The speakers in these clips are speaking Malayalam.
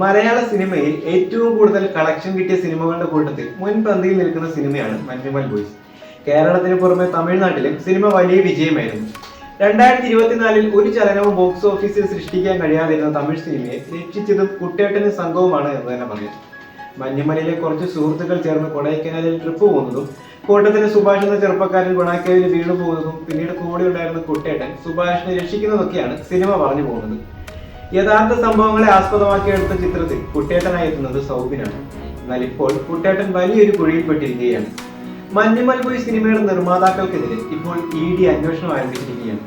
മലയാള സിനിമയിൽ ഏറ്റവും കൂടുതൽ കളക്ഷൻ കിട്ടിയ സിനിമകളുടെ കൂട്ടത്തിൽ മുൻപന്തിയിൽ നിൽക്കുന്ന സിനിമയാണ് മഞ്ഞുമൽ ബോയ്സ്. കേരളത്തിന് പുറമെ തമിഴ്നാട്ടിലും സിനിമ വലിയ വിജയമായിരുന്നു. രണ്ടായിരത്തി ഇരുപത്തിനാലിൽ ഒരു ചലനവും ബോക്സ് ഓഫീസിൽ സൃഷ്ടിക്കാൻ കഴിയാതിരുന്ന തമിഴ് സിനിമയെ രക്ഷിച്ചതും കുട്ടേട്ടനും സംഘവുമാണ് എന്ന് തന്നെ പറയാം. മഞ്ഞുമലയിലെ കുറച്ച് സുഹൃത്തുക്കൾ ചേർന്ന് കൊടൈക്കനാലിൽ ട്രിപ്പ് പോകുന്നതും കൂട്ടത്തിലെ സുഭാഷ് എന്ന ചെറുപ്പക്കാരൻ ഗുണാക്കേവിൽ വീണു പോകുന്നതും പിന്നീട് കൂടെ ഉണ്ടായിരുന്ന കുട്ടേട്ടൻ സുഭാഷിനെ രക്ഷിക്കുന്നതൊക്കെയാണ് സിനിമ പറഞ്ഞു പോകുന്നത്. യഥാർത്ഥ സംഭവങ്ങളെ ആസ്പദമാക്കി എടുത്ത ചിത്രത്തിൽ കുട്ടേട്ടനായി എത്തുന്നത് സൗബിനാണ്. എന്നാൽ ഇപ്പോൾ കുട്ടേട്ടൻ വലിയൊരു കുഴിയിൽപ്പെട്ടിരിക്കുകയാണ്. മഞ്ഞുമൽ പോയി സിനിമയുടെ നിർമ്മാതാക്കൾക്കെതിരെ ഇപ്പോൾ ഇ ഡി അന്വേഷണം ആരംഭിച്ചിരിക്കുകയാണ്.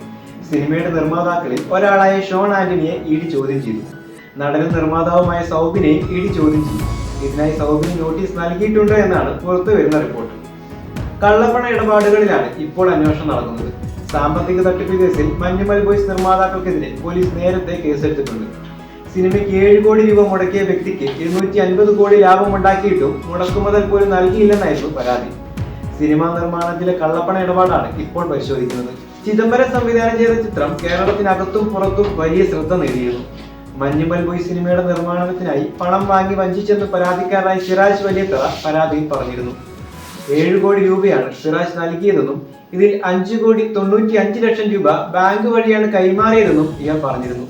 സിനിമയുടെ നിർമ്മാതാക്കളിൽ ഒരാളായ ഷോൺ ആന്റണിയെ ഇ ഡി ചോദ്യം ചെയ്തു. നടനും നിർമ്മാതാവുമായ സൗബിനെയും ഇ ഡി ചോദ്യം ചെയ്തു. ഇതിനായി സൗബിന് നോട്ടീസ് നൽകിയിട്ടുണ്ട് എന്നാണ് പുറത്തു വരുന്ന റിപ്പോർട്ട്. കള്ളപ്പണ ഇടപാടുകളിലാണ് ഇപ്പോൾ അന്വേഷണം നടക്കുന്നത്. സാമ്പത്തിക തട്ടിപ്പ് കേസിൽ മഞ്ഞുമൽ ബോയ്സ് നിർമ്മാതാക്കൾക്കെതിരെ പോലീസ് നേരത്തെ കേസെടുത്തിട്ടുണ്ട്. സിനിമയ്ക്ക് ഏഴ് കോടി രൂപ മുടക്കിയ വ്യക്തിക്ക് ഇരുന്നൂറ്റി അൻപത് കോടി ലാഭം ഉണ്ടാക്കിയിട്ടും മുടക്കുമുതൽ പോലും നൽകിയില്ലെന്നായിരുന്നു പരാതി. സിനിമാ നിർമ്മാണത്തിലെ കള്ളപ്പണ ഇടപാടാണ് ഇപ്പോൾ പരിശോധിക്കുന്നത്. ചിദംബരം സംവിധാനം ചെയ്ത ചിത്രം കേരളത്തിനകത്തും പുറത്തും വലിയ ശ്രദ്ധ നേടിയിരുന്നു. മഞ്ഞുമൽ ബോയ് സിനിമയുടെ നിർമ്മാണത്തിനായി പണം വാങ്ങി വഞ്ചിച്ചെന്ന് പരാതിക്കാരനായി സിറാജ് വലിയത്തറ പരാതിയിൽ പറഞ്ഞിരുന്നു. ഏഴ് കോടി രൂപയാണ് സിറാജ് നൽകിയതെന്നും ഇതിൽ അഞ്ചു കോടി തൊണ്ണൂറ്റി അഞ്ച് ലക്ഷം രൂപ ബാങ്ക് വഴിയാണ് കൈമാറിയതെന്നും ഇയാൾ പറഞ്ഞിരുന്നു.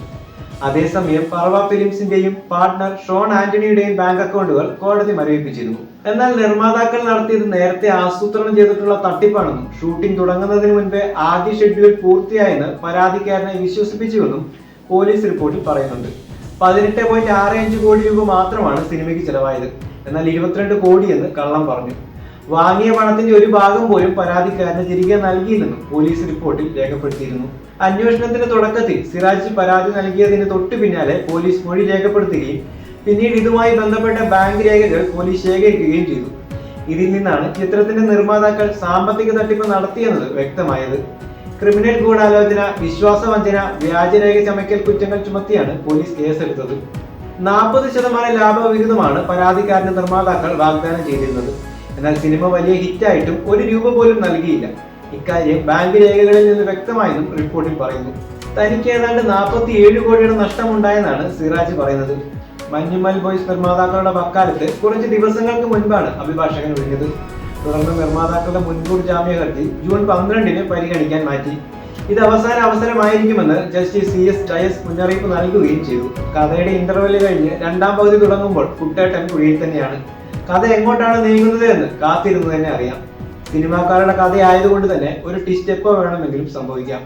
അതേസമയം പറവ ഫിലിംസിന്റെയും പാർട്ട്ണർ ഷോൺ ആന്റണിയുടെയും ബാങ്ക് അക്കൗണ്ടുകൾ കോടതി മരവിപ്പിച്ചിരുന്നു. എന്നാൽ നിർമ്മാതാക്കൾ നടത്തിയത് നേരത്തെ ആസൂത്രണം ചെയ്തിട്ടുള്ള തട്ടിപ്പാണെന്നും ഷൂട്ടിംഗ് തുടങ്ങുന്നതിന് മുൻപേ ആദ്യ ഷെഡ്യൂൾ പൂർത്തിയായെന്ന് പരാതിക്കാരനെ വിശ്വസിപ്പിച്ചുവെന്നും പോലീസ് റിപ്പോർട്ടിൽ പറയുന്നുണ്ട്. പതിനെട്ട് പോയിന്റ് ആറ് അഞ്ച് കോടി രൂപ മാത്രമാണ് സിനിമയ്ക്ക് ചെലവായത്. എന്നാൽ ഇരുപത്തിരണ്ട് കോടിയെന്ന് കള്ളം പറഞ്ഞു. വാങ്ങിയ പണത്തിന്റെ ഒരു ഭാഗം പോലും പരാതിക്കാരന് തിരികെ നൽകിയില്ലെന്നും പോലീസ് റിപ്പോർട്ടിൽ രേഖപ്പെടുത്തിയിരുന്നു. അന്വേഷണത്തിന്റെ തുടക്കത്തിൽ സിറാജ് പരാതി നൽകിയതിന് തൊട്ടു പിന്നാലെ പോലീസ് മൊഴി രേഖപ്പെടുത്തുകയും പിന്നീട് ഇതുമായി ബന്ധപ്പെട്ട ബാങ്ക് രേഖകൾ പോലീസ് ശേഖരിക്കുകയും ചെയ്തു. ഇതിൽ നിന്നാണ് ചിത്രത്തിന്റെ നിർമ്മാതാക്കൾ സാമ്പത്തിക തട്ടിപ്പ് നടത്തിയെന്നത് വ്യക്തമായത്. ക്രിമിനൽ ഗൂഢാലോചന വിശ്വാസവഞ്ചന വ്യാജരേഖ ചമയ്ക്കൽ കുറ്റങ്ങൾ ചുമത്തിയാണ് പോലീസ് കേസെടുത്തത്. നാൽപ്പത് ശതമാനം ലാഭവിഹിതമാണ് പരാതിക്കാരന് നിർമ്മാതാക്കൾ വാഗ്ദാനം ചെയ്തിരുന്നത്. എന്നാൽ സിനിമ വലിയ ഹിറ്റായിട്ടും ഒരു രൂപ പോലും നൽകിയില്ല. ഇക്കാര്യം ബാങ്ക് രേഖകളിൽ നിന്ന് വ്യക്തമായെന്നും റിപ്പോർട്ടിൽ പറയുന്നു. തനിക്ക് ഏതാണ്ട് നാൽപ്പത്തി ഏഴ് കോടിയുടെ നഷ്ടമുണ്ടായെന്നാണ് സിറാജ് പറയുന്നത്. മഞ്ഞുമൽ ബോയ്സ് നിർമ്മാതാക്കളുടെ വക്കാലത്ത് കുറച്ച് ദിവസങ്ങൾക്ക് മുൻപാണ് അഭിഭാഷകൻ വിളിഞ്ഞത് തുടർന്ന് നിർമ്മാതാക്കളുടെ മുൻകൂർ ജാമ്യ ഹർജി ജൂൺ പന്ത്രണ്ടിന് പരിഗണിക്കാൻ മാറ്റി. ഇത് അവസാന അവസരമായിരിക്കുമെന്ന് ജസ്റ്റിസ് സി എസ് ഡയസ് മുന്നറിയിപ്പ് നൽകുകയും ചെയ്തു. കഥയുടെ ഇന്റർവെൽ കഴിഞ്ഞ് രണ്ടാം പകുതി തുടങ്ങുമ്പോൾ കുട്ടേട്ടൻ കുഴിയിൽ തന്നെയാണ്. കഥ എങ്ങോട്ടാണ് നീങ്ങുന്നത് എന്ന് കാത്തിരുന്നു തന്നെ അറിയാം. സിനിമാക്കാരുടെ കഥയായതുകൊണ്ട് തന്നെ ഒരു ടിസ്റ്റെപ്പോ വേണമെങ്കിലും സംഭവിക്കാം.